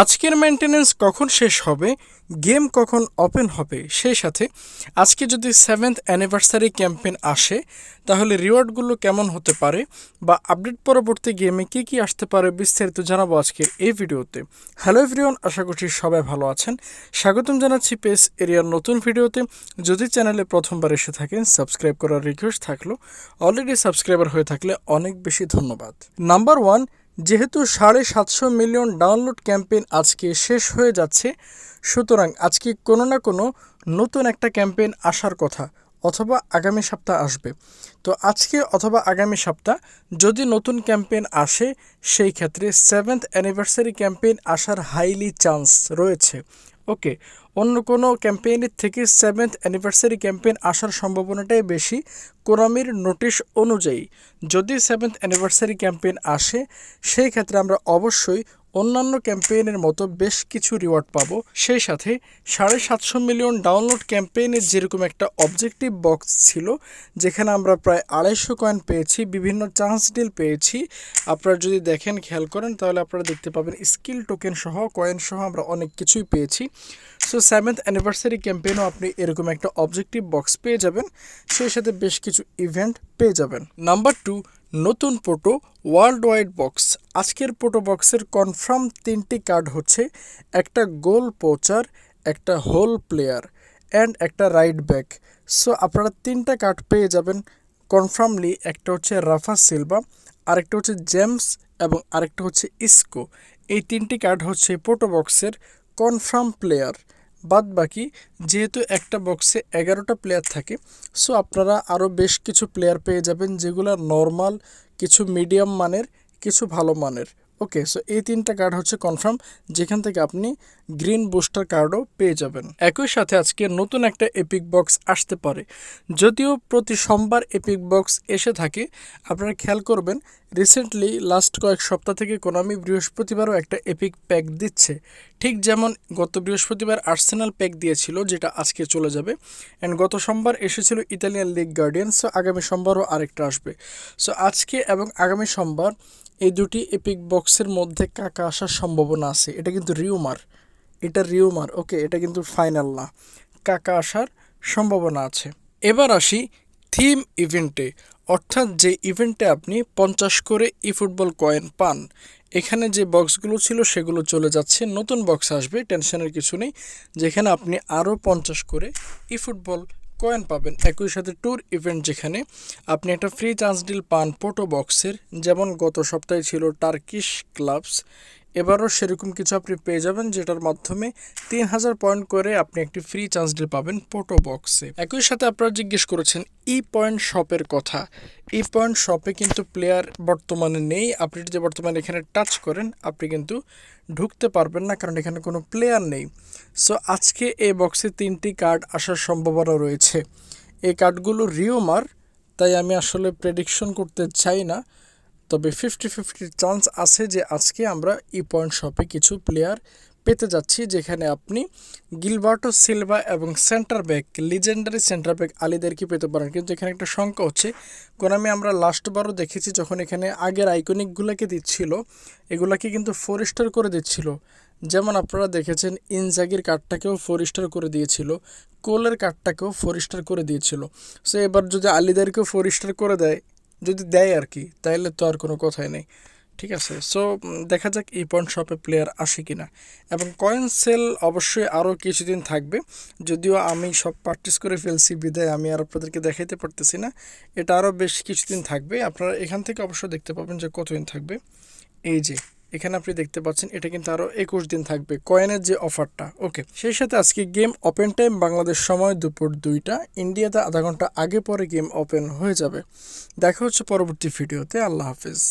আজকের মেনটেনেন্স কখন শেষ হবে? গেম কখন ওপেন হবে? সেই সাথে আজকে যদি সেভেন্থ অ্যানিভার্সারি ক্যাম্পেন আসে, তাহলে রিওয়ার্ডগুলো কেমন হতে পারে? বা আপডেট পরবর্তী গেমে কী কী আসতে পারে বিস্তারিত জানাব আজকের এই ভিডিওতে। হ্যালো এভরিওয়ান আশা করছি সবাই ভালো আছেন। স্বাগতম জানাচ্ছি পেস এরিয়ার নতুন ভিডিওতে। যদি চ্যানেলে প্রথমবার এসে থাকেন সাবস্ক্রাইব করার রিকোয়েস্ট থাকল অলরেডি সাবস্ক্রাইবার হয়ে থাকলে অনেক বেশি ধন্যবাদ। নাম্বার ওয়ান যেহেতু সাড়ে সাতশো মিলিয়ন ডাউনলোড ক্যাম্পেইন আজকে শেষ হয়ে যাচ্ছে, সুতরাং আজকে কোনো না কোনো নতুন একটা ক্যাম্পেইন আসার কথা, অথবা আগামী সপ্তাহ আসবে। তো আজকে অথবা আগামী সপ্তাহ যদি নতুন ক্যাম্পেইন আসে, সেই ক্ষেত্রে সেভেন্থ অ্যানিভার্সারি ক্যাম্পেইন আসার হাইলি চান্স রয়েছে। ওকে অন্য কোনো ক্যাম্পেইনের থেকে সেভেন্থ অ্যানিভার্সারি ক্যাম্পেইন আসার সম্ভাবনাটাই বেশি কোরামির নোটিশ অনুযায়ী। যদি সেভেন্থ অ্যানিভার্সারি ক্যাম্পেইন আসে, সেই ক্ষেত্রে আমরা অবশ্যই অন্যান্য ক্যাম্পেইনের মতো বেশ কিছু রিওয়ার্ড পাবো। সেই সাথে সাড়ে সাতশো মিলিয়ন ডাউনলোড ক্যাম্পেইনের যেরকম একটা অবজেক্টিভ বক্স ছিল, যেখানে আমরা প্রায় আড়াইশো কয়েন পেয়েছি, বিভিন্ন চান্স ডিল পেয়েছি। আপনারা যদি দেখেন, খেয়াল করেন, তাহলে আপনারা দেখতে পাবেন স্কিল টোকেন সহ, কয়েন সহ আমরা অনেক কিছুই পেয়েছি। সো সেভেন্থ অ্যানিভার্সারি ক্যাম্পেইনও আপনি এরকম একটা অবজেক্টিভ বক্স পেয়ে যাবেন, সেই সাথে বেশ কিছু ইভেন্ট পেয়ে যাবেন। নাম্বার টু, নতুন পোটো ওয়ার্ল্ড ওয়াইড বক্স। আজকের পোটো বক্সের কনফার্ম তিনটি কার্ড হচ্ছে, একটা গোল পোচার একটা হোল প্লেয়ার অ্যান্ড একটা রাইট ব্যাক সো আপনারা তিনটা কার্ড পেয়ে যাবেন। কনফার্মলি একটা হচ্ছে রাফা সিলভা আরেকটা হচ্ছে জেমস এবং আরেকটা হচ্ছে ইসকো এই তিনটি কার্ড হচ্ছে পোটো বক্সের কনফার্ম প্লেয়ার বাদ বাকি, যেহেতু একটা বক্সে এগারোটা প্লেয়ার থাকে সো আপনারা আরও বেশ কিছু প্লেয়ার পেয়ে যাবেন, যেগুলো নর্মাল কিছু মিডিয়াম মানের কিছু ভালো মানের। ওকে সো এই তিনটা কার্ড হচ্ছে কনফার্ম যেখান থেকে আপনি গ্রিন বুস্টার কার্ডও পেয়ে যাবেন। একই সাথে আজকে নতুন একটা এপিক বক্স আসতে পারে। যদিও প্রতি সোমবার এপিক বক্স এসে থাকে, আপনারা খেয়াল করবেন রিসেন্টলি লাস্ট কয়েক সপ্তাহ থেকে কোনামি বৃহস্পতিবারও একটা এপিক প্যাক দিচ্ছে। ঠিক যেমন গত বৃহস্পতিবার আর্সেনাল প্যাক দিয়েছিল, যেটা আজকে চলে যাবে। অ্যান্ড গত সোমবার এসেছিল ইতালিয়ান লিগ গার্ডিয়ান সো আগামী সোমবারও আরেকটা আসবে। সো আজকে এবং আগামী সোমবার এই দুটি এপিক বক্সের মধ্যে কাকা আসার সম্ভাবনা আছে। এটা কিন্তু রিউমার। এটা রিউমার, ওকে, এটা কিন্তু ফাইনাল না। কাকা আসার সম্ভাবনা আছে। এবার আসি থিম ইভেন্টে। অর্থাৎ যে ইভেন্টে আপনি পঞ্চাশ করে ই ফুটবল কয়েন পান, এখানে যে বক্সগুলো ছিল সেগুলো চলে যাচ্ছে। নতুন বক্স আসবে, টেনশনের কিছু নেই। যেখানে আপনি আরও পঞ্চাশ করে ই ফুটবল কয়েন পাবেন একই সাথে ট্যুর ইভেন্ট যেখানে আপনি একটা ফ্রি চান্স ডিল পান পোটো বক্সের যেমন গত সপ্তাহে ছিল টার্কিশ ক্লাবস এবারও সেরকম কিছু আপনি পেয়ে যাবেন, যেটার মাধ্যমে তিন হাজার পয়েন্ট করে আপনি একটি ফ্রি চান্স ডিল পাবেন পোটো বক্সে একই সাথে আপনারা জিজ্ঞেস করেছেন, ই পয়েন্ট শপের কথা। ই পয়েন্ট শপে কিন্তু প্লেয়ার বর্তমানে নেই। আপনি যদি বর্তমানে এখানে টাচ করেন, আপনি কিন্তু ঢুকতে পারবেন না, কারণ এখানে কোনো প্লেয়ার নেই। সো আজকে এই বক্সে তিনটি কার্ড আসার সম্ভাবনা রয়েছে। এই কার্ডগুলো রিওমার তাই আমি আসলে প্রেডিকশন করতে চাই না। তবে ফিফটি ফিফটি চান্স আছে যে আজকে আমরা ই পয়েন্ট শপে কিছু প্লেয়ার পেতে যাচ্ছি, যেখানে আপনি গিলবার্টো সিলভা এবং centre back legendary centre back আলিদেরকে পেতে পারেন। কিন্তু এখানে একটা সংখ্যা হচ্ছে কোনামি আমরা লাস্টবারও দেখেছি যখন এখানে আগের আইকনিকগুলোকে দিচ্ছিল, এগুলাকে কিন্তু ফোর স্টার করে দিচ্ছিল। যেমন আপনারা দেখেছেন, ইনজাগির কার্ডটাকেও ফোর স্টার করে দিয়েছিল, কোলের কার্ডটাকেও ফোর স্টার করে দিয়েছিল। সো এবার যদি আলিদেরকেও ফোর স্টার করে দেয় যদি দেয় আর কি তাইলে তো আর কোনো কথাই নেই। ঠিক আছে? সো দেখা যাক এই পয়েন্ট শপে প্লেয়ার আসে কি না এবং কয়েন সেল অবশ্যই আরও কিছুদিন থাকবে। যদিও আমি সব প্র্যাকটিস করে ফেলছি, বিদায়, আমি আর আপনাদেরকে দেখাইতে পারতেছি না। এটা আরও বেশ কিছুদিন থাকবে। আপনারা এখান থেকে অবশ্যই দেখতে পাবেন যে কতদিন থাকবে। এই যে এখানে আপনি দেখতে পাচ্ছেন, এটা কিন্তু আরও একুশ দিন থাকবে কয়েনের যে অফারটা ওকে সেই সাথে আজকে গেম ওপেন টাইম বাংলাদেশ সময় দুপুর দুইটা। ইন্ডিয়াতে আধা ঘণ্টা আগে পরে গেম ওপেন হয়ে যাবে। দেখা হচ্ছে পরবর্তী ভিডিওতে আল্লাহ হাফিজ।